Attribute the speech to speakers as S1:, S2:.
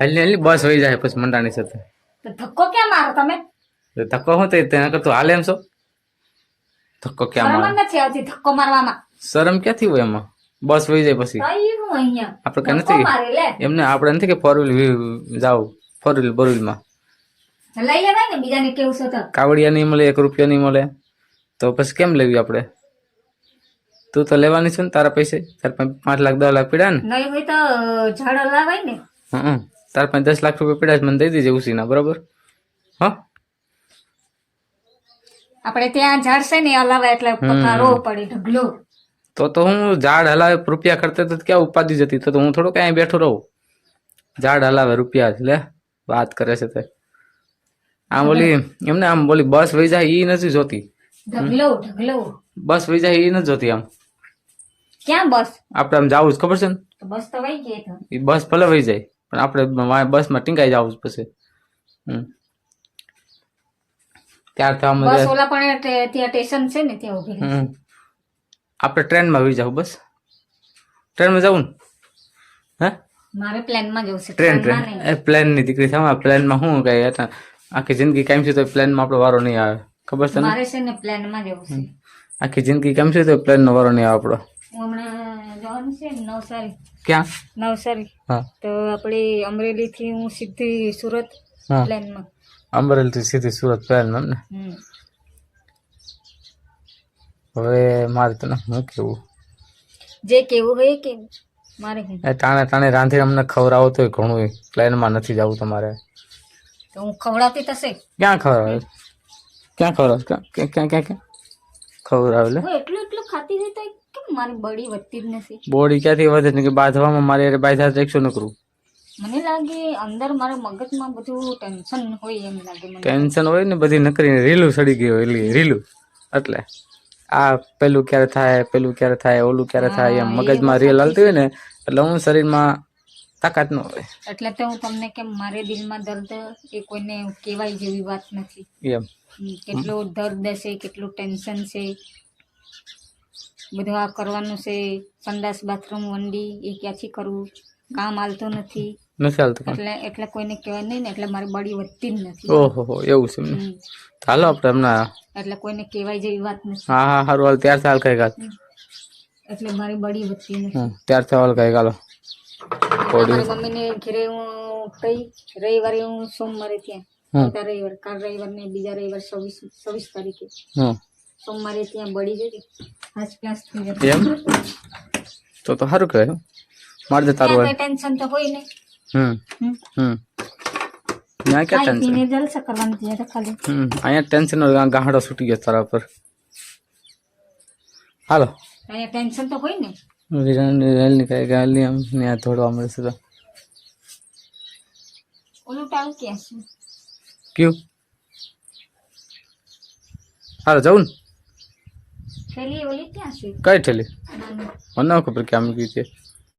S1: હલી હલી બસ વહી જાય પછી મંડાણી સાથે.
S2: ધક્કો ક્યાં મારો તમે?
S1: ધક્કો હું તો તેના કરતું હાલે એમ છો? ધક્કો ક્યાં મારો?
S2: નથી આવતી ધક્કો મારવામાં.
S1: શરમ ક્યાંથી હોય એમાં? બસ વહી જાય પછી.
S2: કયું
S1: આપણે કઈ નથી. એમને આપણે નથી કે ફોર વ્હીલ જાવ ફોર વ્હીલ બોર વ્હીલમાં
S2: લઈ લેવાય ને બીજાને કેવું છે તો?
S1: કાવડિયા નહીં મળે એક રૂપિયા નહીં મળે. તો પછી કેમ લેવી આપણે? તું તો લેવાની છે ને તારા પૈસે? તારા પાંચ લાખ દસ લાખ પીડા ને?
S2: નહીં હોય તો ઝાડ લાવાય ને.
S1: હં. તારા પાસે દસ લાખ રૂપિયા પડ્યા છે મને દઈ દેજે ઉસીના બરોબર? હા?
S2: આપણે ત્યાં ઝાડ છે ને હલાવે એટલે પથારો પડે ઢગલો.
S1: તો તો હું ઝાડ હલાવે રૂપિયા કરતે તો ક્યાં ઉપાધિ જતી? તો હું થોડો ક્યાંય બેઠો રહું. ઝાડ હલાવે રૂપિયા લે વાત કરે છે તે. આમ બોલી એમને આમ બોલી બસ વહી જાય ઈ નથી જોતી.
S2: ઢગલો ઢગલો.
S1: બસ વહી જાય ઈ નથી જોતી આમ.
S2: ક્યાં બસ?
S1: આપણે આમ જવું જ ખબર છે ને?
S2: બસ તો વહી ગઈ તો.
S1: એ બસ ભલે વહી જાય. પણ આપણે બસમાં ટીંગાઈ જવું પછી. ત્યાર થવા
S2: બસ ઓલા પણ ત્યાં સ્ટેશન છે ને ત્યાં
S1: ઊભી આપણે ટ્રેનમાં વહી જાવ બસ. ટ્રેનમાં જવું ને? હે?
S2: મારે પ્લેનમાં જવું છે
S1: ટ્રેન ટ્રેન. એ પ્લેનની દીકરી થવા પ્લેનમાં શું કઈ હતા? આખી જિંદગી કેમ છે તો પ્લેનમાં આપણો વારો નહીં આવે. ખબર છે
S2: મારે છે ને પ્લેનમાં જવું છે.
S1: આખી જિંદગી કેમ છે તો પ્લેનનો વારો નહીં આવે આપણો.
S2: જવાનું છે નવસારી.
S1: ક્યાં?
S2: નવસારી.
S1: હા.
S2: તો આપણે અમરેલી થી હું સીધી સુરત
S1: હા.
S2: અમરેલી
S1: થી સીધી સુરત પ્લેનમાં ને? હવે મારે તને શું કેવું?
S2: જે કેવું હોય કે મારે
S1: તાણે ટાણે રાંધીને અમને ખવડાવો તો ઘણું પ્લેનમાં નથી જવું તમારે.
S2: તો હું ખવડાવતી થશે?
S1: ક્યાં ખવડાવે? ક્યાં ખવડાવે? ક્યાં ક્યાં ક્યાં ક્યાં? ખવડાવે લે.
S2: એટલું એટલું ખાતી રહી તો કેમ મારી બોડી વધતી જ નથી?
S1: બોડી ક્યાંથી વધે કે બાંધવામાં મારે અરે થાય એકસો નકરું.
S2: મને લાગે અંદર મારા મગજમાં બધું ટેન્શન હોય એમ લાગે મને.
S1: ટેન્શન હોય ને બધી નકરી રીલું સડી ગયું એટલે રીલું. એટલે આ પેલું ક્યારે થાય પેલું ક્યારે થાય ઓલું ક્યારે થાય એમ મગજમાં રીલ હાલતી હોય ને એટલે હું શરીરમાં તાકાત ન હોય.
S2: એટલે તો હું તમને કે મારે દિલમાં દર્દ એ કોઈને કહેવાય જેવી વાત નથી.
S1: એમ.
S2: કેટલો દર્દ છે કેટલું ટેન્શન છે. બધું આ કરવાનું છે સંડાસ બાથરૂમ વંડી એ ક્યાંથી કરવું? કામ હાલતું નથી.
S1: નથી હાલતું
S2: એટલે એટલે કોઈને કહેવાય નહીં ને એટલે મારી બડી વધતી જ નથી.
S1: ઓહો એવું છે ચાલો આપણે હમણાં.
S2: એટલે કોઈને કહેવાય જેવી વાત નથી.
S1: હા હા સારું હાલ ત્યાર સાલ કઈ ગાલ
S2: એટલે મારી બડી વધતી નથી.
S1: ત્યાર હાલ કઈ ગાલો
S2: મારી મમ્મીને ઘરે હું કઈ રવિવારે હું સોમવારે ત્યાં
S1: હમ.
S2: આવતા રવિવાર કાલ રવિવાર ને બીજા રવિવાર છવ્વીસ છવ્વીસ તારીખે
S1: હમ
S2: સોમવારે ત્યાં બળી જતી હાથ પ્લાસ થઈ જતી
S1: એમ તો તો સારું કહેવાય મારે તો તારું
S2: ત્યાં
S1: હોય
S2: કઈ ટેન્શન તો હોય નહીં
S1: હમ
S2: હમ.
S1: હમ ત્યાં ક્યાં
S2: ખાઈ
S1: ટેન્શન
S2: પીને જલસા કરવાની ત્યાં તો ખાલી
S1: હમ અહીંયા ટેન્શન હોય ગાંડો છૂટી ગયો તારા પર હાલો
S2: અહીંયા ટેન્શન તો હોય ને
S1: રેલની નીકળે ગાલી આમ ત્યાં થોડવા મળશે તો.
S2: ઓલું ટાળ ક્યાં છે?
S1: કયું? હાલો જાઉં ને?
S2: પેલી ઓલી ક્યાં છે?
S1: કઈ ઠેલી? મને ન ખબર ક્યાં મૂકી છે.